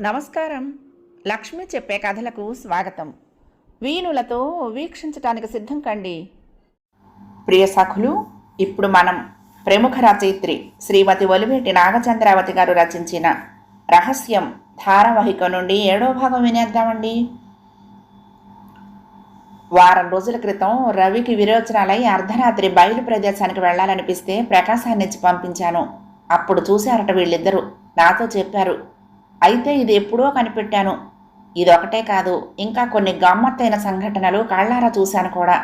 నమస్కారం. లక్ష్మి చెప్పే కథలకు స్వాగతం. వీణులతో వీక్షించటానికి సిద్ధం కండి. ప్రియ సఖులు ఇప్పుడు మనం ప్రముఖ రచయిత్రి శ్రీమతి ఒలివేటి నాగచంద్రావతి గారు రచించిన రహస్యం ధారావాహిక నుండి ఏడో భాగం వినేద్దామండి. వారం రోజుల క్రితం రవికి విరోచనాలై అర్ధరాత్రి బయలు ప్రదేశానికి వెళ్ళాలనిపిస్తే ప్రకాశాన్నిచ్చి పంపించాను. అప్పుడు చూశారట వీళ్ళిద్దరూ. నాతో చెప్పారు అయితే ఇది ఎప్పుడో కనిపెట్టాను. ఇదొకటే కాదు ఇంకా కొన్ని గమ్మత్తైన సంఘటనలు కళ్ళారా చూశాను కూడా.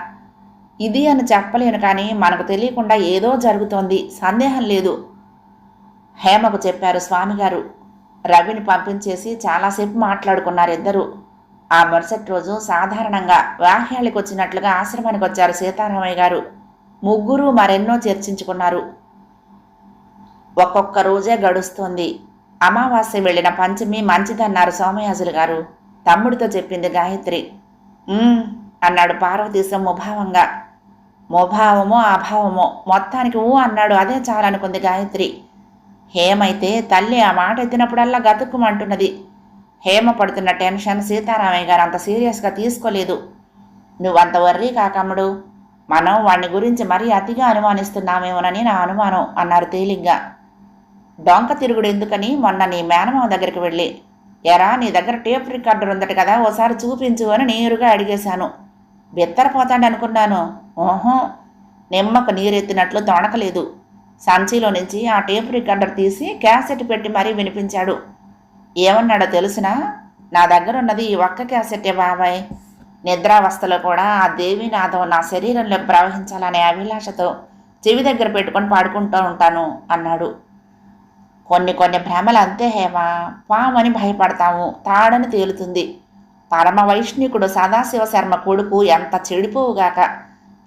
ఇది అని చెప్పలేను కానీ మనకు తెలియకుండా ఏదో జరుగుతోంది సందేహం లేదు. హేమకు చెప్పారు స్వామిగారు. రవిని పంపించేసి చాలాసేపు మాట్లాడుకున్నారు ఇద్దరు. ఆ మరుసటి రోజు సాధారణంగా వాహ్యాళికి వచ్చినట్లుగా ఆశ్రమానికి వచ్చారు సీతారామయ్య గారు. ముగ్గురు మరెన్నో చర్చించుకున్నారు. ఒక్కొక్క రోజే గడుస్తోంది. అమావాస్య వెళ్ళిన పంచమి మంచిదన్నారు సోమయాజులు గారు. తమ్ముడితో చెప్పింది గాయత్రి. అన్నాడు పార్వతీశం ముభావంగా ముభావమో అభావమో మొత్తానికి ఊ అన్నాడు అదే చాలనుకుంది గాయత్రి. హేమైతే తల్లి ఆ మాట ఎత్తినప్పుడల్లా గతుక్కుమంటున్నది. హేమ పడుతున్న టెన్షన్ సీతారామయ్య గారు అంత సీరియస్గా తీసుకోలేదు. నువ్వంత వర్రీ కాకమ్ముడు మనం వాణ్ణి గురించి మరీ అతిగా అనుమానిస్తున్నామేమోనని నా అనుమానం అన్నారు తేలిగ్గా. డొంక తిరుగుడు ఎందుకని? మొన్న నీ మేనమామ దగ్గరికి వెళ్ళి ఎరా నీ దగ్గర టేప్ రికార్డర్ ఉందట కదా ఓసారి చూపించు అని నేరుగా అడిగేశాను. బెత్తరపోతాడు అనుకున్నాను. ఓహో నిమ్మకు నీరెత్తినట్లు తొణకలేదు. సంచిలో నుంచి ఆ టేప్ రికార్డర్ తీసి క్యాసెట్ పెట్టి మరీ వినిపించాడు. ఏమన్నాడో తెలుసునా? నా దగ్గర ఉన్నది ఈ ఒక్క క్యాసెట్టే బాబాయ్. నిద్రావస్థలో కూడా ఆ దేవినాథం నా శరీరంలో ప్రవహించాలనే అభిలాషతో చెవి దగ్గర పెట్టుకొని పాడుకుంటూ ఉంటాను అన్నాడు. కొన్ని కొన్ని భ్రమలు అంతే హేమా. పామని భయపడతాము. తాడని తేలుతుంది. పరమ వైష్ణికుడు సదాశివశర్మ కొడుకు ఎంత చెడిపోవుగాక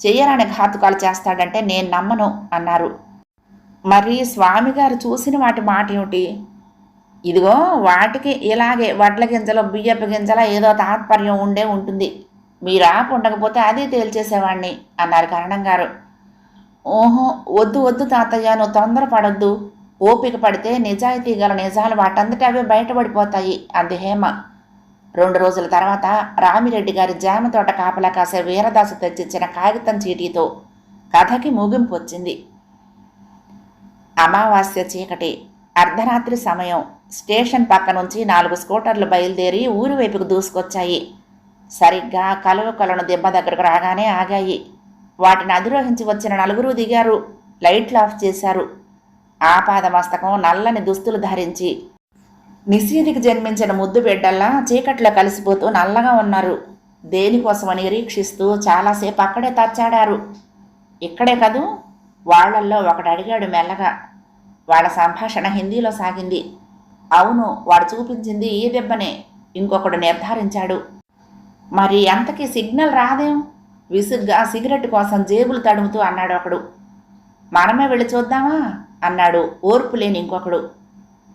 చెయ్యరాని ఘాతుకాలు చేస్తాడంటే నేను నమ్మను అన్నారు. మరి స్వామిగారు చూసిన వాటి మాట ఏమిటి? ఇదిగో వాటికి ఇలాగే వడ్ల గింజలో బియ్యపు గింజల ఏదో తాత్పర్యం ఉండే ఉంటుంది. మీరు ఆపు ఉండకపోతే అది తేల్చేసేవాణ్ణి అన్నారు కరణం గారు. ఓహో వద్దు వద్దు తాతయ్య నువ్వు తొందరపడొద్దు. ఓపిక పడితే నిజాయితీ గల నిజాలు వాటంతట అవే బయటపడిపోతాయి అంది హేమ. రెండు రోజుల తర్వాత రామిరెడ్డి గారి జామ తోట కాపలా కాసే వీరదాసు తెచ్చిచ్చిన కాగితం చీటీతో కథకి ముగింపు వచ్చింది. అమావాస్య చీకటి అర్ధరాత్రి సమయం స్టేషన్ పక్క నుంచి నాలుగు స్కూటర్లు బయలుదేరి ఊరి వైపుకు దూసుకొచ్చాయి. సరిగ్గా కలువ కొలను దెబ్బ దగ్గరకు రాగానే ఆగాయి. వాటిని అధిరోహించి వచ్చిన నలుగురు దిగారు. లైట్లు ఆఫ్ చేశారు. ఆపాద మస్తకం నల్లని దుస్తులు ధరించి. నిశీదికి జన్మించిన ముద్దు బిడ్డల్లా చీకట్లో కలిసిపోతూ నల్లగా ఉన్నారు. దేనికోసమని నిరీక్షిస్తూ చాలాసేపు అక్కడే తచ్చాడారు. ఇక్కడే కదూ? వాళ్ళల్లో ఒకడు అడిగాడు మెల్లగా. వాళ్ళ సంభాషణ హిందీలో సాగింది. అవును వాడు చూపించింది ఈ దెబ్బనే. ఇంకొకడు నిర్ధారించాడు. మరి అంతకీ సిగ్నల్ రాదేం? విసుగ్గా సిగరెట్ కోసం జేబులు తడుముతూ అన్నాడు ఒకడు మనమే వెళ్ళి చూద్దామా? అన్నాడు ఓర్పు లేని ఇంకొకడు.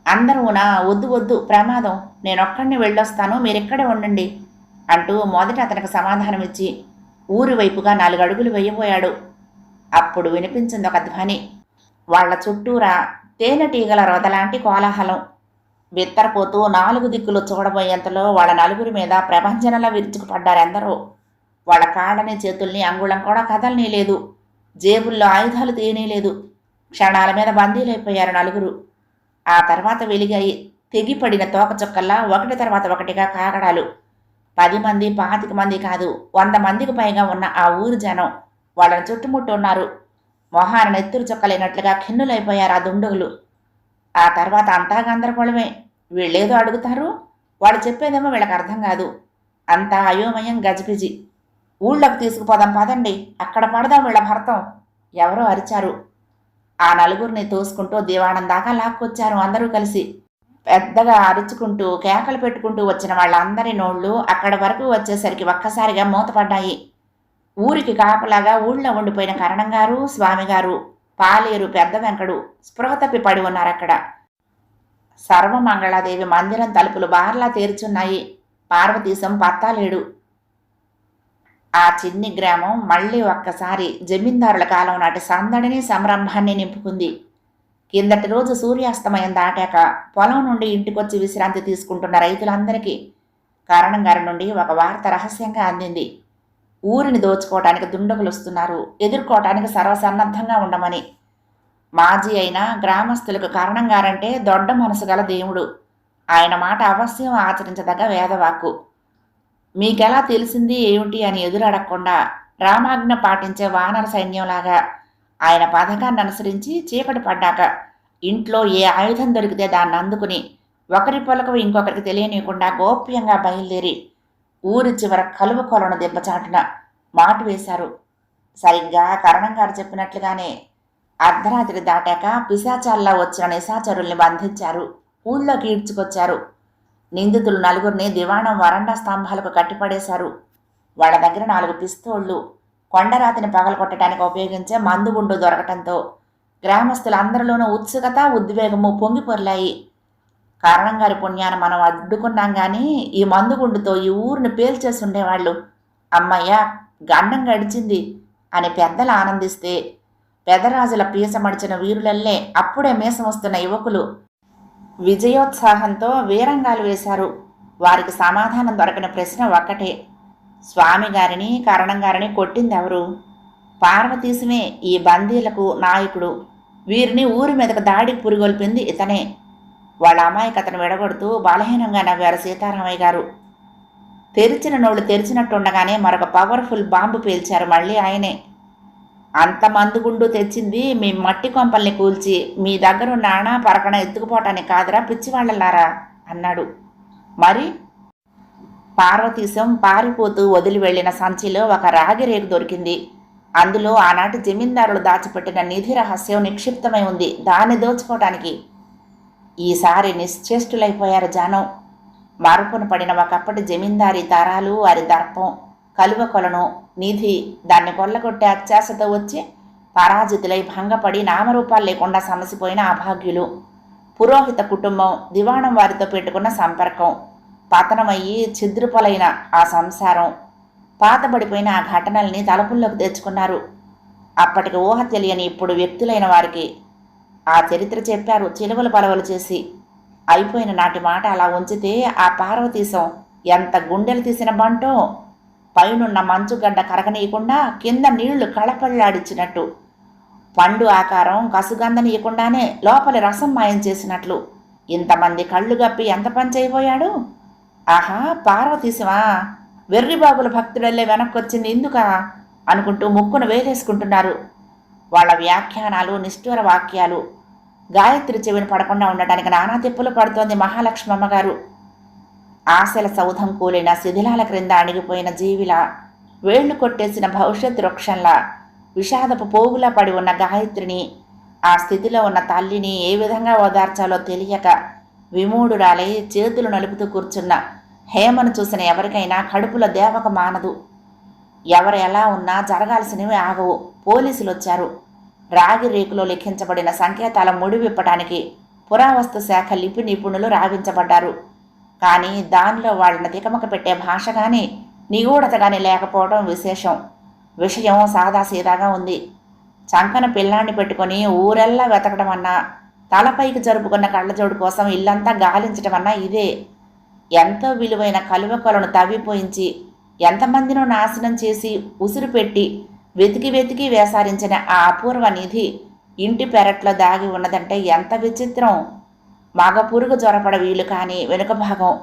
అందరూ నా వద్దు వద్దు ప్రమాదం. నేనొక్కడిని వెళ్ళొస్తాను మీరిక్కడే ఉండండి అంటూ మొదట అతనికి సమాధానం ఇచ్చి ఊరి వైపుగా నాలుగు అడుగులు వేయబోయాడు. అప్పుడు వినిపించింది ఒక ధ్వని. వాళ్ళ చుట్టూరా తేనెటీగల రొదలాంటి కోలాహలం. విత్తరపోతూ నాలుగు దిక్కులు చూడబోయేంతలో వాళ్ళ నలుగురి మీద ప్రభంజనలా విరుచుకుపడ్డారు ఎందరో వాళ్ళ కాళ్ళని చేతుల్ని అంగుళం కూడా కదలనీ లేదు జేబుల్లో ఆయుధాలు తీయనీలేదు. క్షణాల మీద బందీలైపోయారు నలుగురు. ఆ తర్వాత వెలిగాయి. తెగిపడిన తోకచుక్కల్లా ఒకటి తర్వాత ఒకటిగా కాగడాలు. పది మంది పాతిక మంది కాదు వంద మందికి పైగా ఉన్న ఆ ఊరు జనం వాళ్ళని చుట్టుముట్టు ఉన్నారు. మొహాన నెత్తురు చుక్కలేనట్లుగా ఖిన్నులైపోయారు ఆ దుండుగులు. ఆ తర్వాత అంతా గందరగోళమే. వీళ్ళేదో అడుగుతారు వాడు చెప్పేదేమో వీళ్ళకి అర్థం కాదు. అంతా అయోమయం గజిబిజి. ఊళ్ళోకి తీసుకుపోదాం పదండి అక్కడ పడదాం వీళ్ళ భర్తం. ఎవరో అరిచారు. ఆ నలుగురిని తోసుకుంటూ దివాణం దాకా లాక్కొచ్చారు అందరూ కలిసి. పెద్దగా అరుచుకుంటూ కేకలు పెట్టుకుంటూ వచ్చిన వాళ్ళందరి నోళ్ళు అక్కడ వరకు వచ్చేసరికి ఒక్కసారిగా మూతపడ్డాయి. ఊరికి కాపలాగా ఊళ్ళో ఉండిపోయిన కరణంగారు స్వామిగారు పాలేరు పెద్ద వెంకడు స్పృహ తప్పి పడి ఉన్నారు అక్కడ. సర్వమంగళాదేవి మందిరం తలుపులు బార్లా తెరుచున్నాయి. పార్వతీశం పత్తాలేడు ఆ చిన్ని గ్రామం మళ్ళీ ఒక్కసారి జమీందారుల కాలం నాటి సందడిని సంరంభాన్ని నింపుకుంది. కిందటి రోజు సూర్యాస్తమయం దాటాక పొలం నుండి ఇంటికొచ్చి విశ్రాంతి తీసుకుంటున్న రైతులందరికీ కారణం గారి నుండి ఒక వార్త రహస్యంగా అందింది. ఊరిని దోచుకోవటానికి దుండగులు వస్తున్నారు ఎదుర్కోవటానికి సర్వసన్నద్ధంగా ఉండమని. మాజీ అయిన గ్రామస్తులకు కారణం గారంటే దొడ్డ మనసు గల దేవుడు. ఆయన మాట అవశ్యం ఆచరించదగ్గ వేదవాక్కు. మీకెలా తెలిసింది ఏమిటి అని ఎదురడగకుండా రామాజ్ఞ పాటించే వానర సైన్యంలాగా ఆయన పథకాన్ని అనుసరించి చీకటి పడ్డాక ఇంట్లో ఏ ఆయుధం దొరికితే దాన్ని అందుకుని ఒకరి పొలకు ఇంకొకరికి తెలియనియకుండా గోప్యంగా బయలుదేరి ఊరి చివర కలువ కొలను దెబ్బచాటున మాటు వేశారు. సరిగ్గా కరణం గారు చెప్పినట్లుగానే అర్ధరాత్రి దాటాక పిశాచాల్లో వచ్చిన నిశాచరుల్ని బంధించారు. ఊళ్ళోకి ఈడ్చుకొచ్చారు. నిందితులు నలుగురిని దివాణం వరండా స్తంభాలకు కట్టిపడేశారు. వాళ్ళ దగ్గర నాలుగు పిస్తోళ్ళు కొండరాతిని పగలగొట్టడానికి ఉపయోగించే మందుగుండు దొరకటంతో గ్రామస్తులందరిలోనూ ఉత్సుకత ఉద్వేగము పొంగి కారణంగారి పుణ్యాన మనం అడ్డుకున్నాం కానీ ఈ మందుగుండుతో ఈ ఊరిని పేల్చేసి ఉండేవాళ్ళు అమ్మయ్య గండం గడిచింది అని పెద్దలు ఆనందిస్తే పెదరాజుల పీసమడిచిన వీరులల్లే అప్పుడే మీసం వస్తున్న యువకులు విజయోత్సాహంతో వీరంగాలు వేశారు. వారికి సమాధానం దొరకని ప్రశ్న ఒక్కటే. స్వామి గారిని కరణం గారిని కొట్టింది ఎవరు? పార్వతీశమే ఈ బందీలకు నాయకుడు. వీరిని ఊరి మీదకు దాడికి పురిగొల్పింది ఇతనే. వాళ్ళ అమ్మాయికి అతను విడగొడుతూ బలహీనంగా నవ్వారు సీతారామయ్య గారు. తెరిచిన నోళ్ళు తెరిచినట్టుండగానే మరొక పవర్ఫుల్ బాంబు పేల్చారు మళ్ళీ ఆయనే. అంత మందుగుండు తెచ్చింది మీ మట్టి కొంపల్ని కూల్చి మీ దగ్గరున్న నానా పరకన ఎత్తుకుపోవటానికి కాదురా పిచ్చివాళ్ళలారా అన్నాడు. మరి? పార్వతీశం పారిపోతూ వదిలి వెళ్ళిన సంచిలో ఒక రాగి రేకు దొరికింది. అందులో ఆనాటి జమీందారులు దాచిపెట్టిన నిధి రహస్యం నిక్షిప్తమై ఉంది. దాన్ని దోచుకోవటానికి ఈసారి నిశ్చేష్టులైపోయారు జనం. మరుపున పడిన ఒకప్పటి జమీందారీ తరాలు వారి దర్పం. కలువ కొలను. నిధి దాన్ని కొల్లగొట్టే అత్యాశతో వచ్చి పరాజితులై భంగపడి నామరూపాలు లేకుండా సమసిపోయిన అభాగ్యులు పురోహిత కుటుంబం దివాణం వారితో పెట్టుకున్న సంపర్కం. పతనమయ్యి ఛిద్రుపలైన ఆ సంసారం. పాతబడిపోయిన ఆ ఘటనల్ని తలపుల్లోకి తెచ్చుకున్నారు. అప్పటికి ఊహ తెలియని ఇప్పుడు వ్యక్తులైన వారికి ఆ చరిత్ర చెప్పారు చిలువలు పలవలు చేసి. అయిపోయిన నాటి మాట అలా ఉంచితే ఆ పార్వతీశం ఎంత గుండెలు తీసిన బంటో! పైనున్న మంచుగడ్డ కరగనీయకుండా కింద నీళ్ళు కళపళ్ళాడిచ్చినట్టు పండు ఆకారం కసుగందనీయకుండానే లోపలి రసం మాయం చేసినట్లు. ఇంతమంది కళ్ళు గప్పి ఎంత పని చేయబోయాడు? ఆహా పార్వతీశమా వెర్రిబాబుల భక్తుడల్లే వెనక్కొచ్చింది ఎందుకా అనుకుంటూ ముక్కును వేలేసుకుంటున్నారు. వాళ్ళ వ్యాఖ్యానాలు నిష్ఠూర వాక్యాలు. గాయత్రి చెవిని పడకుండా ఉండటానికి నానా తిప్పులు పడుతోంది మహాలక్ష్మమ్మ గారు ఆశల సౌధం కూలిన శిథిలాల క్రింద అణిగిపోయిన జీవిలా వేళ్ళు కొట్టేసిన భవిష్యత్ వృక్షంలా విషాదపు పోగులా పడి ఉన్న గాయత్రిని ఆ స్థితిలో ఉన్న తల్లిని ఏ విధంగా ఓదార్చాలో తెలియక విమూఢురాలై చేతులు నలుపుతూ కూర్చున్న హేమను చూసిన ఎవరికైనా కడుపులో దేవక మానదు. ఎవరు ఎలా ఉన్నా జరగాల్సినవి ఆగవు. పోలీసులు వచ్చారు. రాగి రేకులో లిఖించబడిన సంకేతాల ముడివిప్పటానికి పురావస్తు శాఖ లిపి నిపుణులు రావించబడ్డారు. కానీ దానిలో వాళ్ళని తికమక పెట్టే భాష కానీ నిగూఢత కానీ లేకపోవడం విశేషం. విషయం సాదాసీదాగా ఉంది. చంకన పిల్లాన్ని పెట్టుకొని ఊరెల్లా వెతకడం అన్నా తలపైకి జరుపుకున్న కళ్ళజోడు కోసం ఇల్లంతా గాలించడం అన్నా ఇదే. ఎంతో విలువైన కలువ కొలను తవ్విపోయించి ఎంతమందినో నాశనం చేసి ఉసిరు పెట్టి వెతికి వెతికి వేసారించిన ఆ అపూర్వ నిధి ఇంటి పెరట్లో దాగి ఉన్నదంటే ఎంత విచిత్రం! మగపురుగు జ్వరపడ వీలు కాని వెనుక భాగం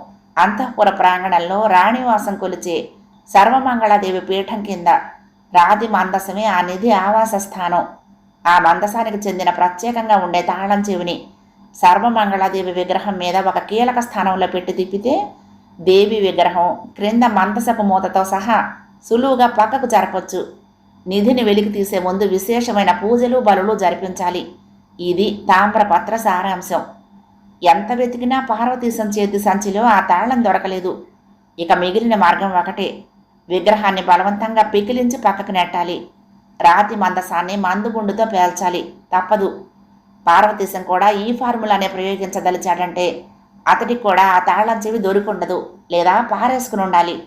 అంతఃపుర ప్రాంగణంలో రాణివాసం కొలిచే సర్వమంగళాదేవి పీఠం కింద రాతి మందసమే ఆ నిధి ఆవాస స్థానం. ఆ మందసానికి చెందిన ప్రత్యేకంగా ఉండే తాళం చెవిని సర్వమంగళాదేవి విగ్రహం మీద ఒక కీలక స్థానంలో పెట్టి తిప్పితే దేవి విగ్రహం క్రింద మందసపు మూతతో సహా సులువుగా పక్కకు జరపొచ్చు. నిధిని వెలికి తీసే ముందు విశేషమైన పూజలు బలులు జరిపించాలి. ఇది తామ్రపత్ర సారాంశం. ఎంత వెతికినా పార్వతీశం చేతి సంచిలో ఆ తాళం దొరకలేదు. ఇక మిగిలిన మార్గం ఒకటే. విగ్రహాన్ని బలవంతంగా పికిలించి పక్కకు నెట్టాలి. రాతి మందసాన్ని మందుగుండుతో పేల్చాలి. తప్పదు. పార్వతీశం కూడా ఈ ఫార్ములానే ప్రయోగించదలిచాడంటే అతడికి కూడా ఆ తాళం చెవి దొరికుండదు లేదా పారేసుకుని ఉండాలి.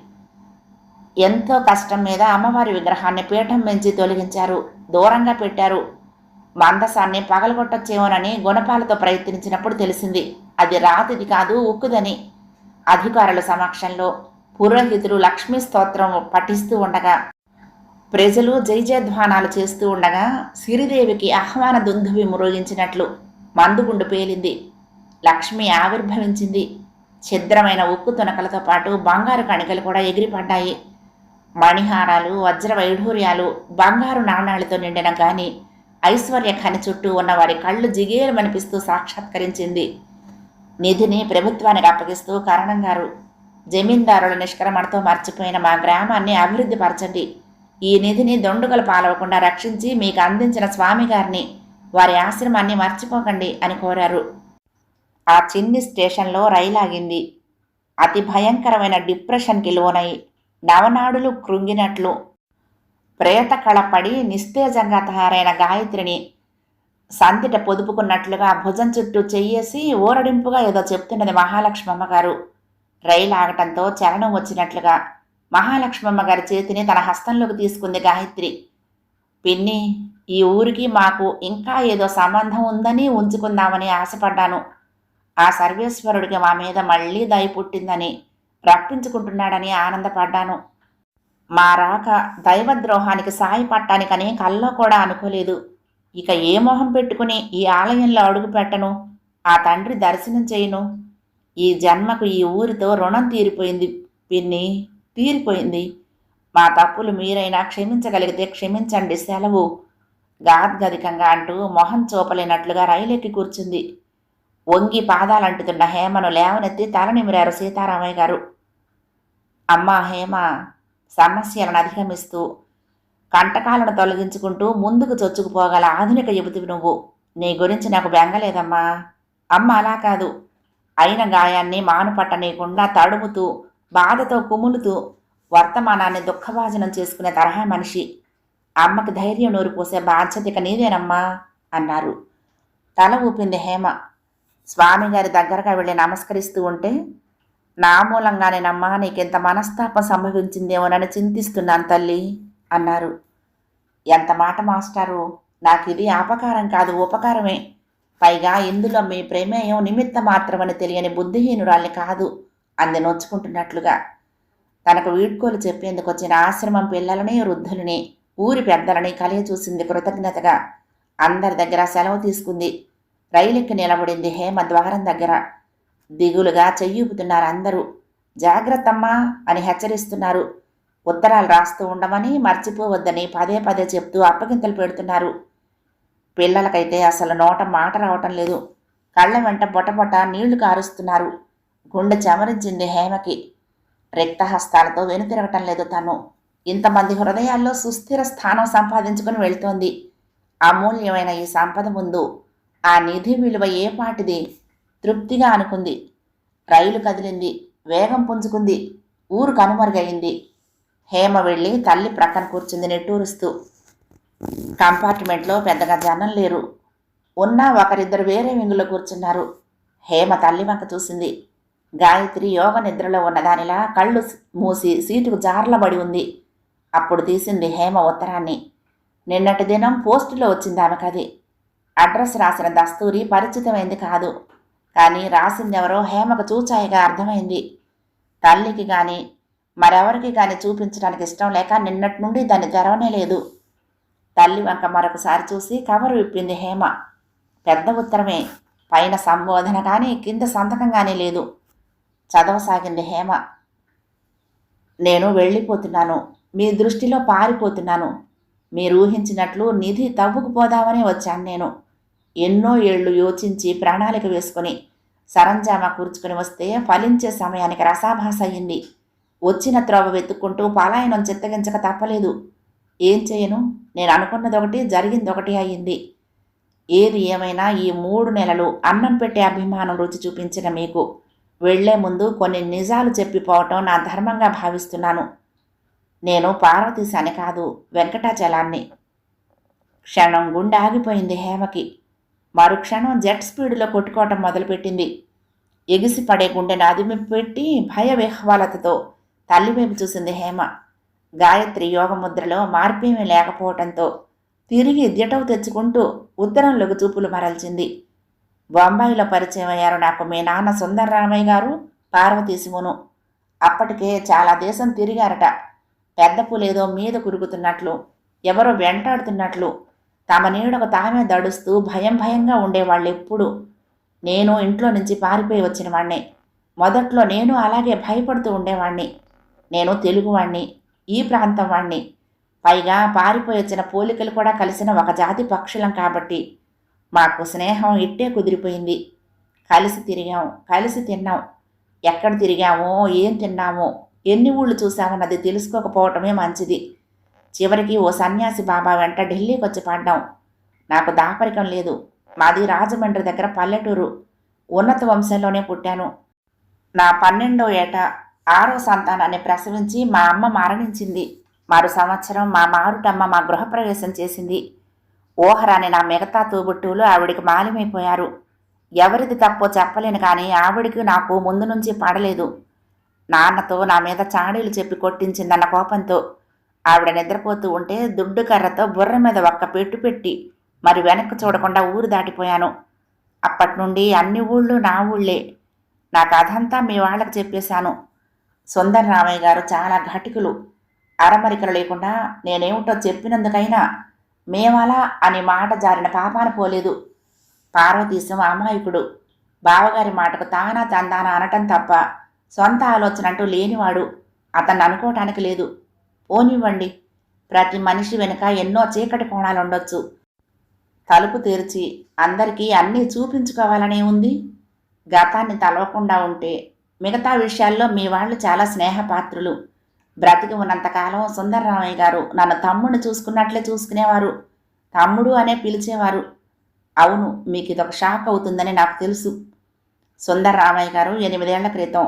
ఎంతో కష్టం మీద అమ్మవారి విగ్రహాన్ని పీఠం పెంచి తొలగించారు. దూరంగా పెట్టారు. మందసాన్ని పగలగొట్టచ్చేమోనని గుణపాలతో ప్రయత్నించినప్పుడు తెలిసింది. అది రాతిది కాదు ఉక్కుదని. అధికారుల సమక్షంలో పురోహితులు లక్ష్మీ స్తోత్రం పఠిస్తూ ఉండగా ప్రజలు జయజయధ్వానాలు చేస్తూ ఉండగా సిరిదేవికి ఆహ్వాన దుందువి మురోగించినట్లు మందుగుండు పేలింది. లక్ష్మి ఆవిర్భవించింది. ఛిద్రమైన ఉక్కు తునకలతో పాటు బంగారు కణికలు కూడా ఎగిరిపడ్డాయి. మణిహారాలు వజ్ర వైఢూర్యాలు బంగారు నాణాలతో నిండిన గాని ఐశ్వర్య ఖని చుట్టూ ఉన్న వారి కళ్ళు జిగేలమనిపిస్తూ సాక్షాత్కరించింది. నిధిని ప్రభుత్వానికి అప్పగిస్తూ కరణం గారు జమీందారుల నిష్క్రమణతో మర్చిపోయిన మా గ్రామాన్ని అభివృద్ధి పరచండి. ఈ నిధిని దొండుగలు పాలవకుండా రక్షించి మీకు అందించిన స్వామి గారిని వారి ఆశ్రమాన్ని మర్చిపోకండి అని కోరారు. ఆ చిన్ని స్టేషన్లో రైలాగింది అతి భయంకరమైన డిప్రెషన్కి లోనై నవనాడులు కృంగినట్లు ప్రేత కళపడి నిస్తేజంగా తయారైన గాయత్రిని సంతిట పొదుపుకున్నట్లుగా భుజం చుట్టూ చెయ్యేసి ఊరడింపుగా ఏదో చెప్తున్నది మహాలక్ష్మమ్మ గారు. రైలు ఆగటంతో చలనం వచ్చినట్లుగా మహాలక్ష్మమ్మ గారి చేతిని తన హస్తంలోకి తీసుకుంది గాయత్రి. పిన్ని ఈ ఊరికి మాకు ఇంకా ఏదో సంబంధం ఉందని ఉంచుకుందామని ఆశపడ్డాను. ఆ సర్వేశ్వరుడికి మా మీద మళ్ళీ దయ పుట్టిందని రప్పించుకుంటున్నాడని ఆనందపడ్డాను. మా రాక దైవద్రోహానికి సాయపట్టానికని కల్లో కూడా అనుకోలేదు. ఇక ఏ మొహం పెట్టుకుని ఈ ఆలయంలో అడుగు పెట్టను? ఆ తండ్రి దర్శనం చేయను. ఈ జన్మకు ఈ ఊరితో రుణం తీరిపోయింది పిన్ని తీరిపోయింది. మా తప్పులు మీరైనా క్షమించగలిగితే క్షమించండి సెలవు. గాద్గదికంగా అంటూ మొహం చూపలేనట్లుగా రైలెక్కి కూర్చుంది. వంగి పాదాలంటుతున్న హేమను లేవనెత్తి తల నిమిరారు సీతారామయ్య గారు. అమ్మా హేమ సమస్యలను అధిగమిస్తూ కంటకాలను తొలగించుకుంటూ ముందుకు చొచ్చుకుపోగల ఆధునిక యువతివి నువ్వు. నీ గురించి నాకు బెంగలేదమ్మా అమ్మ అలా కాదు. అయిన గాయాన్ని మానుపట్టనీయకుండా తడుముతూ బాధతో కుములుతూ వర్తమానాన్ని దుఃఖభాజనం చేసుకునే తరహా మనిషి. అమ్మకి ధైర్యం నూరిపోసే బాధ్యత ఇక నీదేనమ్మా అన్నారు. తల ఊపింది హేమ. స్వామి గారి దగ్గరగా వెళ్ళి నమస్కరిస్తూ ఉంటే నా మూలంగానేనమ్మా నీకెంత మనస్తాపం సంభవించిందేమోనని చింతిస్తున్నాను తల్లి అన్నారు. ఎంత మాట మాస్టారు? నాకు ఇది అపకారం కాదు ఉపకారమే. పైగా ఇందులో మీ ప్రమేయం నిమిత్త మాత్రమని తెలియని బుద్ధిహీనురాల్ని కాదు అంది నొచ్చుకుంటున్నట్లుగా. తనకు వీడ్కోలు చెప్పేందుకు వచ్చిన ఆశ్రమం పిల్లలని వృద్ధులని ఊరి పెద్దలని కలిగి చూసింది కృతజ్ఞతగా. అందరి దగ్గర సెలవు తీసుకుంది. రైలెక్కి నిలబడింది హేమ ద్వారం దగ్గర. దిగులుగా చెయ్యూపుతున్నారు అందరూ. జాగ్రత్తమ్మా అని హెచ్చరిస్తున్నారు. ఉత్తరాలు రాస్తూ ఉండమని మర్చిపోవద్దని పదే పదే చెప్తూ అప్పగింతలు పెడుతున్నారు. పిల్లలకైతే అసలు నోట మాట రావటం లేదు. కళ్ళ వెంట బొటబొట నీళ్ళు కారుస్తున్నారు. గుండె చెమరించింది హేమకి. రిక్తహస్తాలతో వెనుతిరగటం లేదు తను. ఇంతమంది హృదయాల్లో సుస్థిర స్థానం సంపాదించుకుని వెళ్తోంది. అమూల్యమైన ఈ సంపద ముందు. ఆ నిధి విలువ ఏ పాటిది? తృప్తిగా అనుకుంది. రైలు కదిలింది. వేగం పుంజుకుంది. ఊరు కనుమరుగయింది హేమ వెళ్ళి తల్లి ప్రక్కన కూర్చుంది నెట్టూరుస్తూ. కంపార్ట్మెంట్లో పెద్దగా జనం లేరు. ఉన్నా ఒకరిద్దరు వేరే వింగులో కూర్చున్నారు. హేమ తల్లి వంక చూసింది. గాయత్రి యోగ నిద్రలో ఉన్నదానిలా కళ్ళు మూసి సీటుకు జార్లబడి ఉంది. అప్పుడు తీసింది హేమ ఉత్తరాన్ని. నిన్నటి దినం పోస్టులో వచ్చింది ఆమెకది అడ్రస్ రాసిన దస్తూరి పరిచితమైంది కాదు. కానీ రాసిందెవరో హేమకు చూచాయిగా అర్థమైంది. తల్లికి కానీ మరెవరికి కానీ చూపించడానికి ఇష్టం లేక నిన్నటి నుండి దాన్ని తెరవనే లేదు. తల్లి వంక మరొకసారి చూసి కవరు విప్పింది హేమ. పెద్ద ఉత్తరమే పైన సంబోధన కానీ కింద సంతకం కానీ లేదు. చదవసాగింది హేమ. నేను వెళ్ళిపోతున్నాను. మీ దృష్టిలో పారిపోతున్నాను. మీరు ఊహించినట్లు నిధి తవ్వుకుపోదామని వచ్చాను నేను. ఎన్నో ఏళ్ళు యోచించి ప్రణాళిక వేసుకుని సరంజామా కూర్చుకుని వస్తే ఫలించే సమయానికి రసాభాస అయ్యింది. వచ్చిన త్రోవ వెతుక్కుంటూ పలాయనం చిత్తగించక తప్పలేదు. ఏం చేయను? నేను అనుకున్నది ఒకటి జరిగింది ఒకటి అయ్యింది. ఏది ఏమైనా ఈ మూడు నెలలు అన్నం పెట్టే అభిమానం రుచి చూపించిన మీకు. వెళ్ళే ముందు కొన్ని నిజాలు చెప్పిపోవటం నా ధర్మంగా భావిస్తున్నాను. నేను పార్వతీశాని కాదు వెంకటాచలాన్ని. క్షణం గుండె ఆగిపోయింది హేమకి. మరుక్షణం జెట్ స్పీడ్లో కొట్టుకోవటం మొదలుపెట్టింది. ఎగిసి పడే గుండెను అదిమి పెట్టి భయ విహ్వాలతతో తల్లివైపు చూసింది హేమ. గాయత్రి యోగముద్రలో మార్పేమీ లేకపోవటంతో తిరిగి దిటవు తెచ్చుకుంటూ ఉత్తరంలోకి చూపులు మరల్చింది. బొంబాయిలో పరిచయం అయ్యారు నాకు మీ నాన్న సుందరరామయ్య గారు పార్వతీశివును అప్పటికే చాలా దేశం తిరిగారట. పెద్ద పులేదో మీద కురుగుతున్నట్లు ఎవరో వెంటాడుతున్నట్లు తమ నీడకు తామే దడుస్తూ భయం భయంగా ఉండేవాళ్ళు ఎప్పుడు. నేను ఇంట్లో నుంచి పారిపోయి వచ్చిన వాణ్ణి మొదట్లో నేను అలాగే భయపడుతూ ఉండేవాణ్ణి. నేను తెలుగువాణ్ణి ఈ ప్రాంతం వాణ్ణి. పైగా పారిపోయి వచ్చిన పోలికలు కూడా కలిసిన ఒక జాతి పక్షులం కాబట్టి మాకు స్నేహం ఇట్టే కుదిరిపోయింది. కలిసి తిరిగాం కలిసి తిన్నాం. ఎక్కడ తిరిగామో ఏం తిన్నామో ఎన్ని ఊళ్ళు చూసామన్నది తెలుసుకోకపోవటమే మంచిది. చివరికి ఓ సన్యాసి బాబా వెంట ఢిల్లీకి వచ్చి పడ్డాం. నాకు దాపరికం లేదు. మాది రాజమండ్రి దగ్గర పల్లెటూరు. ఉన్నత వంశంలోనే పుట్టాను. నా పన్నెండో ఏట ఆరో సంతానాన్ని ప్రసవించి మా అమ్మ మరణించింది. మరు సంవత్సరం మా మారుటమ్మ మా గృహప్రవేశం చేసింది. ఓహరాని నా మిగతా తోబుట్టువులు ఆవిడికి మాలిమైపోయారు. ఎవరిది తప్పో చెప్పలేను కానీ ఆవిడికి నాకు ముందు నుంచి పడలేదు. నాన్నతో నా మీద చాడీలు చెప్పి కొట్టించిందన్న కోపంతో ఆవిడ నిద్రపోతూ ఉంటే దుడ్డు కర్రతో బుర్ర మీద ఒక్క పెట్టు పెట్టి మరి వెనక్కి చూడకుండా ఊరు దాటిపోయాను. అప్పటి నుండి అన్ని ఊళ్ళు నా ఊళ్ళే. నాకు అదంతా మీ వాళ్ళకి చెప్పేశాను. సుందర రామయ్య గారు చాలా ఘటికులు. అరమరికలు లేకుండా నేనేమిటో చెప్పినందుకైనా మేమలా అని మాట జారిన పాపాన పోలేదు. పార్వతీశం అమాయకుడు. బావగారి మాటకు తానా తందానా అనటం తప్ప సొంత ఆలోచన అంటూ లేనివాడు. అతన్ని అనుకోవటానికి లేదు. పోనివ్వండి. ప్రతి మనిషి వెనుక ఎన్నో చీకటి కోణాలు ఉండొచ్చు తలుపు తెరిచి అందరికీ అన్నీ చూపించుకోవాలనే ఉంది. గతాన్ని తలవకుండా ఉంటే మిగతా విషయాల్లో మీ వాళ్ళు చాలా స్నేహపాత్రులు. బ్రతికి ఉన్నంతకాలం సుందరరామయ్య గారు నన్ను తమ్ముడిని చూసుకున్నట్లే చూసుకునేవారు. తమ్ముడు అనే పిలిచేవారు. అవును మీకు ఇదొక షాక్ అవుతుందని నాకు తెలుసు. సుందరరామయ్య గారు ఎనిమిదేళ్ళ క్రితం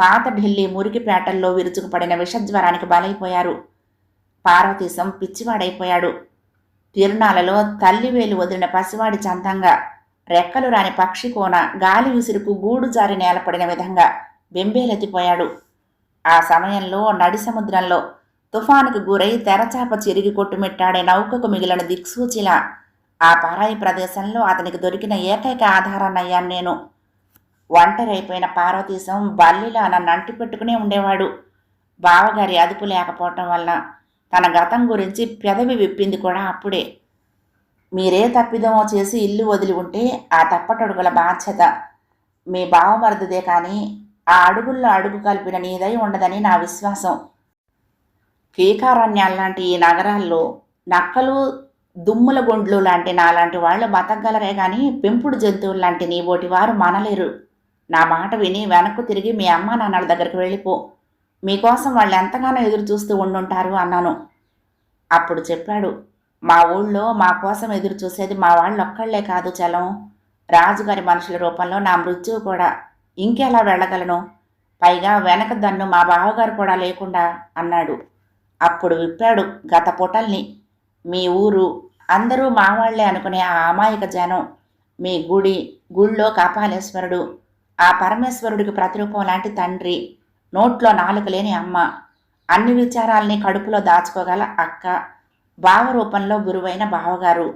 పాత ఢిల్లీ మురికిపేటల్లో విరుచుకుపడిన విషజ్వరానికి బలైపోయారు. పార్వతీశం పిచ్చివాడైపోయాడు. తిరునాలలో తల్లివేలు వదిలిన పసివాడి చందంగా రెక్కలు రాని పక్షి కోన గాలి విసురుకు గూడు జారి నేలపడిన విధంగా బెంబేలెత్తిపోయాడు. ఆ సమయంలో నడి సముద్రంలో తుఫానుకు గురై తెరచాప చిరిగి కొట్టుమిట్టాడే నౌకకు మిగిలిన దిక్సూచిలా ఆ పరాయి ప్రదేశంలో అతనికి దొరికిన ఏకైక ఆధారాన్నయ్యాను నేను. ఒంటరైపోయిన పార్వతీశం బల్లిలా నన్ను అంటి పెట్టుకునే ఉండేవాడు. బావగారి అదుపు లేకపోవటం వల్ల తన గతం గురించి పెదవి విప్పింది కూడా అప్పుడే. మీరే తప్పిదమో చేసి ఇల్లు వదిలి ఉంటే ఆ తప్పటడుగుల బాధ్యత. మీ బావమరుదుదే కానీ ఆ అడుగుల్లో అడుగు కలిపిన నీదై ఉండదని నా విశ్వాసం. కీకారణ్యాల్లాంటి ఈ నగరాల్లో నక్కలు దుమ్ముల గుండ్లు లాంటి నాలాంటి వాళ్ళు బతకగలరే కానీ పెంపుడు జంతువులు లాంటి నీ ఓటి వారు మనలేరు. నా మాట విని వెనక్కు తిరిగి మీ అమ్మ నాన్నల దగ్గరికి వెళ్ళిపో. మీకోసం వాళ్ళు ఎంతగానో ఎదురు చూస్తూ ఉండుంటారు అన్నాను. అప్పుడు చెప్పాడు మా ఊళ్ళో మా కోసం ఎదురు చూసేది మా వాళ్ళు ఒక్కళ్ళే కాదు చలం. రాజుగారి మనుషుల రూపంలో నా మృత్యువు కూడా. ఇంకెలా వెళ్ళగలను? పైగా వెనక దన్ను మా బావగారు కూడా లేకుండా అన్నాడు. అప్పుడు విప్పాడు గత పుటల్ని మీ ఊరు అందరూ మావాళ్ళే అనుకునే ఆ అమాయక జనం. మీ గుడి గుళ్ళో కాపాలేశ్వరుడు. ఆ పరమేశ్వరుడికి ప్రతిరూపం లాంటి తండ్రి నోట్లో నాలుక లేని అమ్మ అన్ని విచారాల్ని కడుపులో దాచుకోగల అక్క భావరూపంలో గురువైన బావగారు.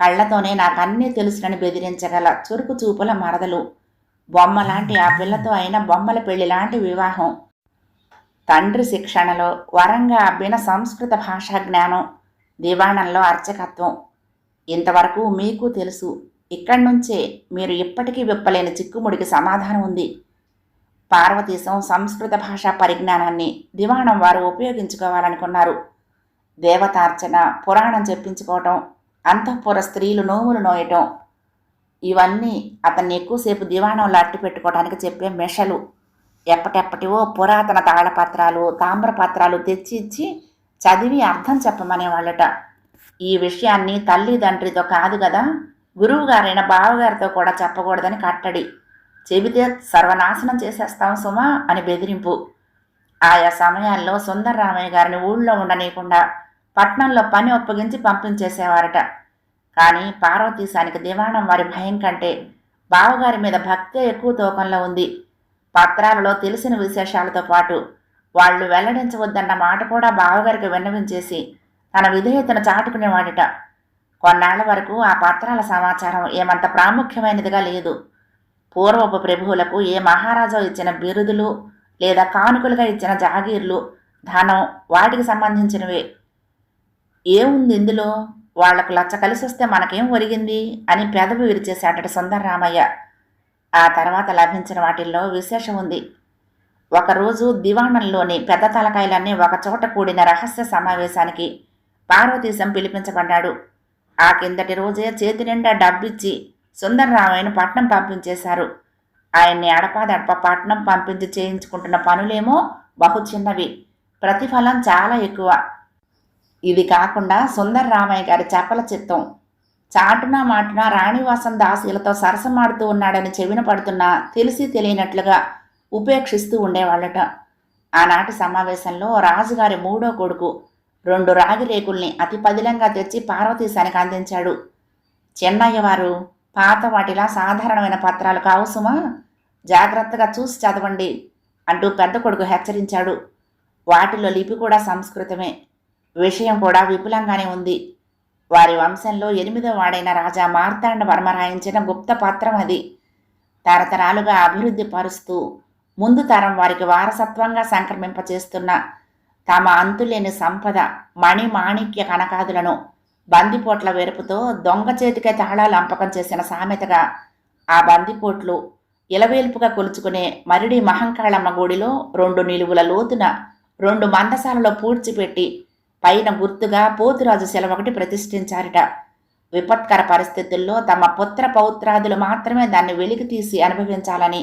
కళ్ళతోనే నాకు అన్నీ తెలుసునని బెదిరించగల చురుకు చూపుల మరదలు. బొమ్మ లాంటి ఆ పిల్లతో అయిన బొమ్మల పెళ్ళి లాంటి వివాహం. తండ్రి శిక్షణలో వరంగా అబ్బిన సంస్కృత భాషా జ్ఞానం దివాణంలో అర్చకత్వం. ఇంతవరకు మీకు తెలుసు. ఇక్కడి నుంచే మీరు ఇప్పటికీ విప్పలేని చిక్కుముడికి సమాధానం ఉంది. పార్వతీశం సంస్కృత భాషా పరిజ్ఞానాన్ని దివాణం వారు ఉపయోగించుకోవాలనుకున్నారు. దేవతార్చన పురాణం చెప్పించుకోవటం అంతఃపుర స్త్రీలు నోములు నోయటం ఇవన్నీ అతన్ని ఎక్కువసేపు దివాణంలో అట్టి పెట్టుకోవడానికి చెప్పే మెషలు. ఎప్పటెప్పటివో పురాతన తాళపత్రాలు తామ్రపత్రాలు తెచ్చి ఇచ్చి చదివి అర్థం చెప్పమనేవాళ్ళట. ఈ విషయాన్ని తల్లిదండ్రితో కాదు కదా గురువుగారైన బావగారితో కూడా చెప్పకూడదని కట్టడి. చెబితే సర్వనాశనం చేసేస్తాం సుమా అని బెదిరింపు. ఆయా సమయాల్లో సుందరరామయ్య గారిని ఊళ్ళో ఉండనీయకుండా పట్నంలో పని ఒప్పగించి పంపించేసేవారట. కానీ పార్వతీశానికి దివాణం వారి భయం కంటే బావగారి మీద భక్తే ఎక్కువ తూకంలో ఉంది. పత్రాలలో తెలిసిన విశేషాలతో పాటు వాళ్ళు వెల్లడించవద్దన్న మాట కూడా బావగారికి విన్నవించేసి తన విధేయతను చాటుకునేవాడిట. కొన్నాళ్ళ వరకు ఆ పత్రాల సమాచారం ఏమంత ప్రాముఖ్యమైనదిగా లేదు. పూర్వపు ప్రభువులకు ఏ మహారాజా ఇచ్చిన బిరుదులు లేదా కానుకలుగా ఇచ్చిన జాగీర్లు ధనం వాటికి సంబంధించినవే. ఏముంది ఇందులో? వాళ్ళకు లచ్చ కలిసి వస్తే మనకేం ఒరిగింది? అని పెదవి విరిచేశాడట సుందరరామయ్య. ఆ తర్వాత లభించిన వాటిల్లో విశేషం ఉంది. ఒకరోజు దివాణంలోని పెద్ద తలకాయలన్నీ ఒకచోట కూడిన రహస్య సమావేశానికి పార్వతీశం పిలిపించబడ్డాడు. ఆ కిందటి రోజే చేతి నిండా డబ్బిచ్చి సుందరరామయ్యను పట్నం పంపించేశారు. ఆయన్ని అడపాదడప పట్నం పంపించి చేయించుకుంటున్న పనులేమో బహు చిన్నవి. ప్రతిఫలం చాలా ఎక్కువ. ఇది కాకుండా సుందరరామయ్య గారి చెప్పల చిత్తం. చాటున మాటున రాణివాసం దాసీలతో సరసమాడుతూ ఉన్నాడని చెవిన పడుతున్నా తెలిసి తెలియనట్లుగా ఉపేక్షిస్తూ ఉండేవాళ్ళట. ఆనాటి సమావేశంలో రాజుగారి మూడో కొడుకు రెండు రాగి రేకుల్ని అతి పదిలంగా తెచ్చి పార్వతీశానికి అందించాడు. చెన్నయ్య వారు పాత వాటిలా సాధారణమైన పత్రాలు కావు సుమా? జాగ్రత్తగా చూసి చదవండి అంటూ పెద్ద కొడుకు హెచ్చరించాడు. వాటిలో లిపి కూడా సంస్కృతమే. విషయం కూడా విపులంగానే ఉంది. వారి వంశంలో ఎనిమిదో వాడైన రాజా మార్తాండ వర్మ రాయించిన గుప్త పత్రం అది. తరతరాలుగా అభివృద్ధి పరుస్తూ ముందు తరం వారికి వారసత్వంగా సంక్రమింపచేస్తున్న తమ అంతులేని సంపద మణి మాణిక్య కనకాదులను బందిపోట్ల వెరుపుతో దొంగ చేతికే తాళాలు అంపకం చేసిన సామెతగా ఆ బందిపోట్లు ఇలవేల్పుగా కొలుచుకునే మరిడి మహంకాళమ్మ గుడిలో రెండు నిలువుల లోతున రెండు మందసాలలో పూడ్చిపెట్టి పైన గుర్తుగా పోతురాజు శిల ఒకటి ప్రతిష్ఠించారట. విపత్కర పరిస్థితుల్లో తమ పుత్ర పౌత్రాదులు మాత్రమే దాన్ని వెలికి తీసి అనుభవించాలని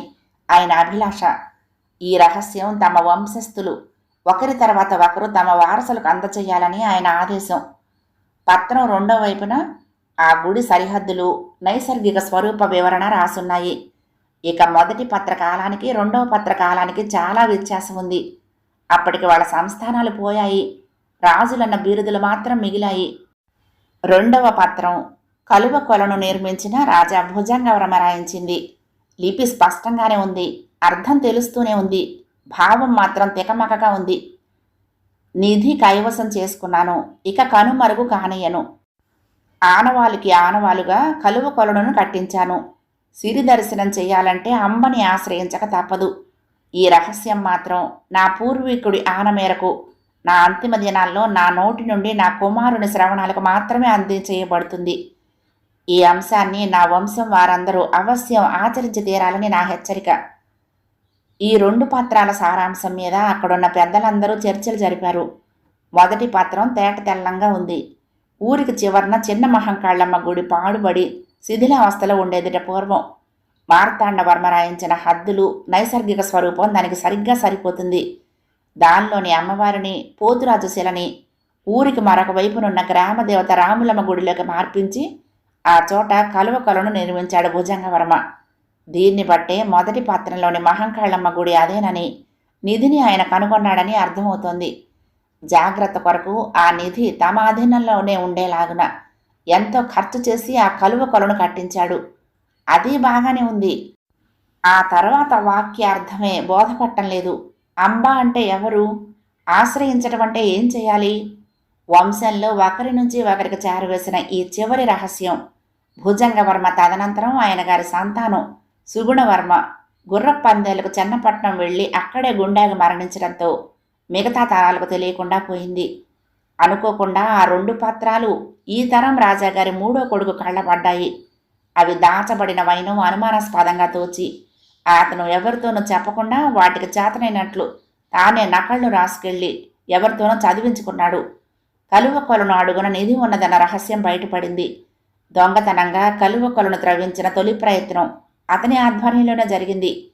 ఆయన అభిలాష. ఈ రహస్యం తమ వంశస్థులు ఒకరి తర్వాత ఒకరు తమ వారసులకు అందచేయాలని ఆయన ఆదేశం. పత్రం రెండో వైపున ఆ గుడి సరిహద్దులు నైసర్గిక స్వరూప వివరణ రాసున్నాయి. ఇక మొదటి పత్రకాలానికి రెండవ పత్రకాలానికి చాలా వ్యత్యాసం ఉంది. అప్పటికి వాళ్ళ సంస్థానాలు పోయాయి. రాజులన్న బిరుదులు మాత్రం మిగిలాయి. రెండవ పత్రం కలువ కొలను నిర్మించిన రాజా భుజంగవరమ రాయించింది. లిపి స్పష్టంగానే ఉంది. అర్థం తెలుస్తూనే ఉంది. భావం మాత్రం తికమకగా ఉంది. నిధి కైవసం చేసుకున్నాను. ఇక కనుమరుగు కానయ్యను ఆనవాలుకి ఆనవాలుగా కలువ కొలను కట్టించాను. సిరి దర్శనం చేయాలంటే అమ్మని ఆశ్రయించక తప్పదు. ఈ రహస్యం మాత్రం నా పూర్వీకుడి ఆన మేరకు నా అంతిమ దినాల్లో నా నోటి నుండి నా కుమారుని శ్రవణాలకు మాత్రమే అందించేయబడుతుంది. ఈ అంశాన్ని నా వంశం వారందరూ అవశ్యం ఆచరించి తీరాలని నా హెచ్చరిక. ఈ రెండు పత్రాల సారాంశం మీద అక్కడున్న పెద్దలందరూ చర్చలు జరిపారు. మొదటి పత్రం తేట తెల్లంగా ఉంది. ఊరికి చివరన చిన్న మహంకాళ్ళమ్మ గుడి పాడుబడి శిథిలావస్థలో ఉండేదిట పూర్వం. మార్తాండవర్మ రాయించిన హద్దులు నైసర్గిక స్వరూపం దానికి సరిగ్గా సరిపోతుంది. దానిలోని అమ్మవారిని పోతురాజు శిలని ఊరికి మరొక వైపునున్న గ్రామదేవత రాములమ్మ గుడిలోకి మార్పించి ఆ చోట కలువ కలను నిర్మించాడు భుజంగవర్మ. దీన్ని బట్టే మొదటి పత్రంలోని మహంకాళమ్మ గుడి అదేనని నిధిని ఆయన కనుగొన్నాడని అర్థమవుతోంది. జాగ్రత్త కొరకు ఆ నిధి తమ అధీనంలోనే ఉండేలాగున ఎంతో ఖర్చు చేసి ఆ కలువ కొలను కట్టించాడు. అది బాగానే ఉంది. ఆ తర్వాత వాక్యార్థమే బోధపట్టం లేదు. అంబ అంటే ఎవరు? ఆశ్రయించటం అంటే ఏం చేయాలి? వంశంలో ఒకరి నుంచి ఒకరికి చేరవేసిన ఈ చివరి రహస్యం. భుజంగవర్మ తదనంతరం ఆయన గారి సంతానం. సుగుణవర్మ గుర్రపందేలకు చెన్నపట్నం వెళ్ళి అక్కడే గుండెగా మరణించడంతో మిగతా తరాలకు తెలియకుండా పోయింది. అనుకోకుండా ఆ రెండు పత్రాలు ఈ తరం రాజాగారి మూడో కొడుకు కళ్ళబడ్డాయి. అవి దాచబడిన వైనం అనుమానాస్పదంగా తోచి అతను ఎవరితోనూ చెప్పకుండా వాటికి చేతనైనట్లు తానే నకళ్ళు రాసుకెళ్ళి ఎవరితోనో చదివించుకున్నాడు. కలువ కొలను అడుగున నిధి ఉన్నదన్న రహస్యం బయటపడింది. దొంగతనంగా కలువ కొలను త్రవ్వించిన తొలి ప్రయత్నం అతని ఆధ్వర్యంలోనే జరిగింది.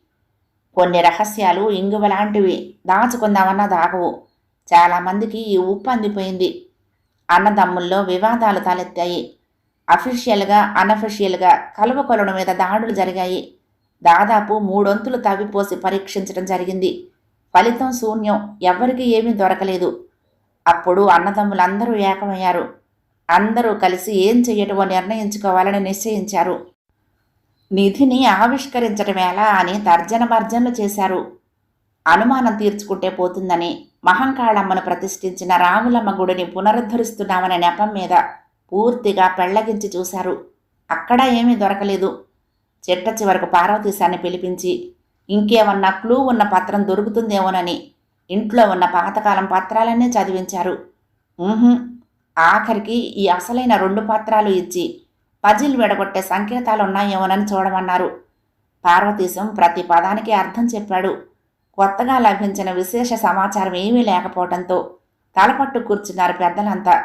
కొన్ని రహస్యాలు ఇంగువ లాంటివి దాచుకుందామన్నా దాగవు. చాలామందికి ఈ ఉప్పు అందిపోయింది. అన్నదమ్ముల్లో వివాదాలు తలెత్తాయి. అఫీషియల్గా అనఫిషియల్గా కలువ మీద దాడులు జరిగాయి. దాదాపు మూడొంతులు తవ్విపోసి పరీక్షించడం జరిగింది. ఫలితం శూన్యం. ఎవ్వరికీ ఏమీ దొరకలేదు. అప్పుడు అన్నదమ్ములందరూ ఏకమయ్యారు. అందరూ కలిసి ఏం చెయ్యటమో నిర్ణయించుకోవాలని నిశ్చయించారు. నిధిని ఆవిష్కరించటం ఎలా అని తర్జన భర్జనలు చేశారు. అనుమానం తీర్చుకుంటే పోతుందని మహంకాళమ్మను ప్రతిష్ఠించిన రాములమ్మ గుడిని పునరుద్ధరిస్తున్నామనే నెపం మీద పూర్తిగా పెళ్ళగించి చూశారు. అక్కడా ఏమీ దొరకలేదు. చిట్ట చివరకు పార్వతీశాన్ని పిలిపించి ఇంకేమన్నా క్లూ ఉన్న పత్రం దొరుకుతుందేమోనని ఇంట్లో ఉన్న పాతకాలం పత్రాలన్నీ చదివించారు. ఆఖరికి ఈ అసలైన రెండు పత్రాలు ఇచ్చి పజిల్ విడగొట్టే సంకేతాలు ఉన్నాయేమోనని చూడమన్నారు. పార్వతీశం ప్రతి పదానికి అర్థం చెప్పాడు. కొత్తగా లభించిన విశేష సమాచారం ఏమీ లేకపోవడంతో తలపట్టు కూర్చున్నారు పెద్దలంతా.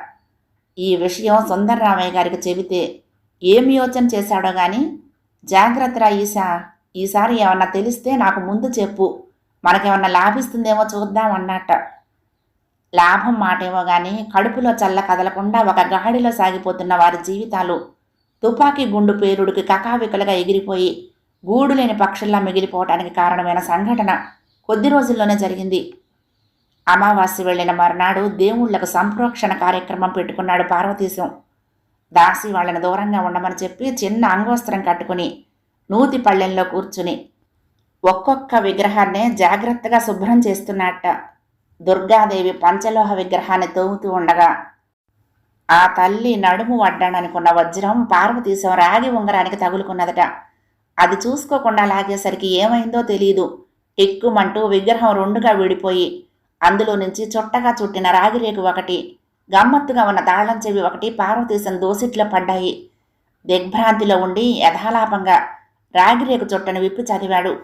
ఈ విషయం సుందర్రామయ్య గారికి చెబితే ఏం యోచన చేశాడో గాని జాగ్రత్తరా ఈశా ఈసారి ఏమన్నా తెలిస్తే నాకు ముందు చెప్పు మనకేమన్నా లాభిస్తుందేమో చూద్దాం అన్నట్ట. లాభం మాటేమో కానీ కడుపులో చల్ల కదలకుండా ఒక గాడిలో సాగిపోతున్న వారి జీవితాలు తుపాకీ గుండు పేరుడికి కకావికలుగా ఎగిరిపోయి గూడు లేని పక్షుల్లా మిగిలిపోవటానికి కారణమైన సంఘటన కొద్ది రోజుల్లోనే జరిగింది. అమావాస్య వెళ్ళిన మర్నాడు దేవుళ్ళకు సంప్రోక్షణ కార్యక్రమం పెట్టుకున్నాడు పార్వతీశం. దాసి వాళ్ళని దూరంగా ఉండమని చెప్పి చిన్న అంగవస్త్రం కట్టుకుని నూతి పళ్ళెంలో కూర్చుని ఒక్కొక్క విగ్రహాన్నే జాగ్రత్తగా శుభ్రం చేస్తున్నట్ట. దుర్గాదేవి పంచలోహ విగ్రహాన్ని తోముతూ ఉండగా ఆ తల్లి నడుము వడ్డాననుకున్న వజ్రం పార్వతీశం రాగి ఉంగరానికి తగులుకున్నదట. అది చూసుకోకుండా లాగేసరికి ఏమైందో తెలియదు టిక్కుమంటూ విగ్రహం రెండుగా విడిపోయి అందులో నుంచి చుట్టగా చుట్టిన రాగిరేకు ఒకటి గమ్మత్తుగా ఉన్న తాళం చెవి ఒకటి పార్వతీశం దోసిట్లో పడ్డాయి. దిగ్భ్రాంతిలో ఉండి యథాలాపంగా రాగిరేకు చుట్టను విప్పి చదివాడు.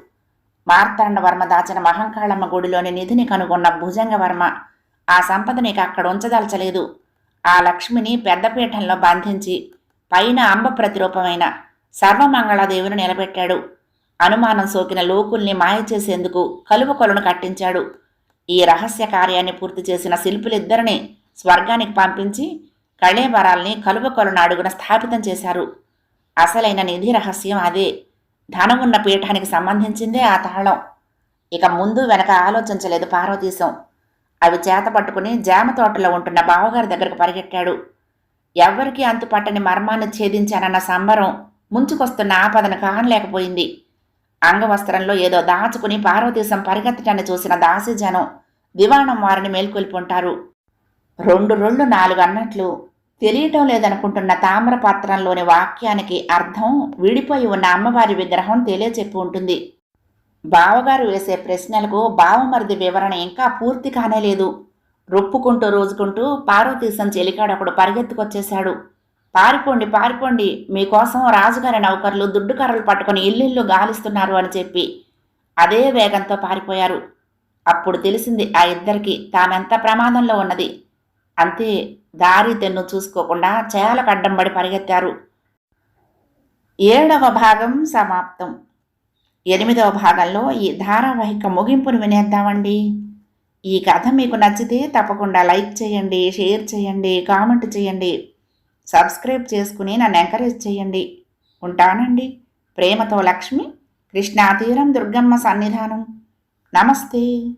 మార్తాండవర్మ దాచిన మహంకాళమ్మ గుడిలోని నిధిని కనుగొన్న భుజంగవర్మ ఆ సంపద నీకు అక్కడ ఉంచదలచలేదు. ఆ లక్ష్మిని పెద్దపీఠంలో బంధించి పైన అంబ ప్రతిరూపమైన సర్వమంగళాదేవిని నిలబెట్టాడు. అనుమానం సోకిన లోకుల్ని మాయ చేసేందుకు కలువ కొలను కట్టించాడు. ఈ రహస్య కార్యాన్ని పూర్తి చేసిన శిల్పులిద్దరిని స్వర్గానికి పంపించి కళేబరాల్ని కలువ కొలను అడుగున స్థాపితం చేశారు. అసలైన నిధి రహస్యం అదే. ధనం ఉన్న పీఠానికి సంబంధించిందే ఆ తాళం. ఇక ముందు వెనక ఆలోచించలేదు పార్వతీశం. అవి చేత పట్టుకుని జామ తోటలో ఉంటున్న బావగారి దగ్గరకు పరిగెట్టాడు. ఎవ్వరికీ అంతు పట్టని మర్మాన్ని ఛేదించానన్న సంబరం ముంచుకొస్తున్న ఆపదను కానలేకపోయింది. అంగవస్త్రంలో ఏదో దాచుకుని పార్వతీశం పరిగెత్తటాన్ని చూసిన దాసీజనం దివాణం వారిని మేల్కొల్పుంటారు. రెండు రెండు నాలుగు అన్నట్లు తెలియటం లేదనుకుంటున్న తామ్రపాత్రంలోని వాక్యానికి అర్థం విడిపోయి ఉన్న అమ్మవారి విగ్రహం తెలియచెప్పి ఉంటుంది. బావగారు వేసే ప్రశ్నలకు బావమరిది వివరణ ఇంకా పూర్తి కానేలేదు రొప్పుకుంటూ రోజుకుంటూ పార్వతీశం చెలికాడప్పుడు పరిగెత్తుకొచ్చేశాడు. పారిపోండి పారిపోండి మీకోసం రాజుగారి నౌకర్లు దుడ్డు కర్రలు పట్టుకొని ఇల్లిల్లు గాలిస్తున్నారు అని చెప్పి అదే వేగంతో పారిపోయారు. అప్పుడు తెలిసింది ఆ ఇద్దరికి తామెంత ప్రమాదంలో ఉన్నది. అంతే దారి తెన్ను చూసుకోకుండా చేలకు అడ్డం పడి పరిగెత్తారు. ఏడవ భాగం సమాప్తం. ఎనిమిదవ భాగంలో ఈ ధారావాహిక ముగింపును వినేద్దామండి. ఈ కథ మీకు నచ్చితే తప్పకుండా లైక్ చేయండి షేర్ చేయండి కామెంట్ చేయండి. సబ్స్క్రైబ్ చేసుకుని నన్ను ఎంకరేజ్ చేయండి. ఉంటానండి. ప్రేమతో లక్ష్మి కృష్ణా తీరం దుర్గమ్మ సన్నిధానం. నమస్తే.